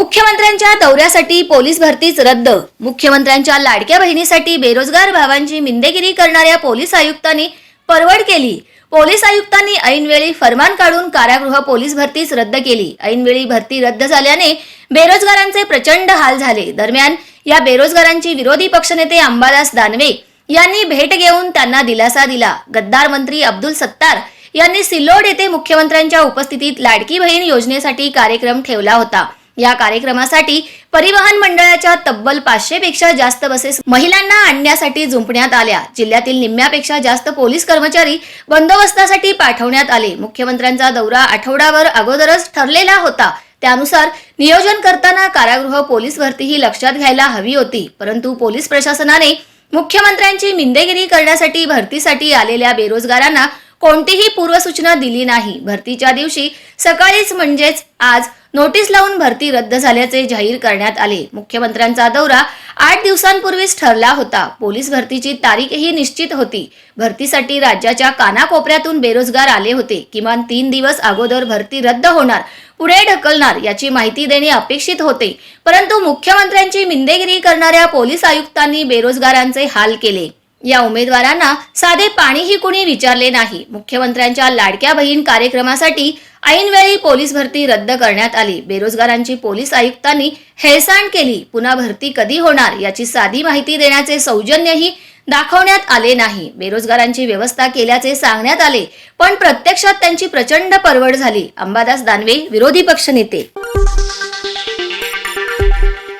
मुख्यमंत्र्यांच्या दौऱ्यासाठी पोलीस भरतीच रद्द. मुख्यमंत्र्यांच्या लाडक्या बहिणीसाठी बेरोजगार भावांची मिंदेगिरी करणाऱ्या पोलीस आयुक्तांनी परवड केली. पोलीस आयुक्तांनी ऐनवेळी फरमान काढून कारागृह पोलीस भरतीच रद्द केली. ऐनवेळी भरती रद्द झाल्याने बेरोजगारांचे प्रचंड हाल झाले. दरम्यान या बेरोजगारांची विरोधी पक्षनेते अंबादास दानवे यांनी भेट घेऊन त्यांना दिलासा दिला. गद्दार मंत्री अब्दुल सत्तार यांनी सिल्लोड येथे मुख्यमंत्र्यांच्या उपस्थितीत लाडकी बहीण योजनेसाठी कार्यक्रम ठेवला होता. या कार्यक्रमासाठी परिवहन मंडळाच्या तब्बल पाचशे पेक्षा जास्त बसेस महिलांना आणण्यासाठी जुंपण्यात आल्या. जिल्ह्यातील निम्म्यापेक्षा जास्त पोलीस कर्मचारी बंदोबस्तासाठी पाठवण्यात आले. मुख्यमंत्र्यांचा दौरा आठवडावर अगोदरच ठरलेला होता. त्यानुसार नियोजन करताना कारागृह पोलीस भरती ही लक्षात घ्यायला हवी होती. परंतु पोलीस प्रशासनाने मुख्यमंत्र्यांची मिंदेगिरी करण्यासाठी भरतीसाठी आलेल्या बेरोजगारांना कोणतीही पूर्वसूचना दिली नाही. भरतीच्या दिवशी सकाळीच म्हणजेच आज नोटीस लावून भरती रद्द झाल्याचे जाहीर करण्यात आले. मुख्यमंत्र्यांचा दौरा आठ दिवसांपूर्वीच ठरला होता. पोलीस भरतीची तारीखही निश्चित होती. भरतीसाठी राज्याच्या कानाकोपऱ्यातून बेरोजगार आले होते. किमान तीन दिवस अगोदर भरती रद्द होणार पुढे ढकलणार याची माहिती देणे अपेक्षित होते. परंतु मुख्यमंत्र्यांची मिंदेगिरी करणाऱ्या पोलीस आयुक्तांनी बेरोजगारांचे हाल केले. या उमेदवारांना साधे पाणीही कुणी विचारले नाही. मुख्यमंत्र्यांच्या लाडक्या बहीण कार्यक्रमासाठी ऐनवेळी पोलीस भरती रद्द करण्यात आली. बेरोजगारांची पोलीस आयुक्तांनी हेळसांड केली. पुन्हा भरती कधी होणार याची साधी माहिती देण्याचे सौजन्यही दाखवण्यात आले नाही. बेरोजगारांची व्यवस्था केल्याचे सांगण्यात आले पण प्रत्यक्षात त्यांची प्रचंड परवड झाली. अंबादास दानवे विरोधी पक्षनेते.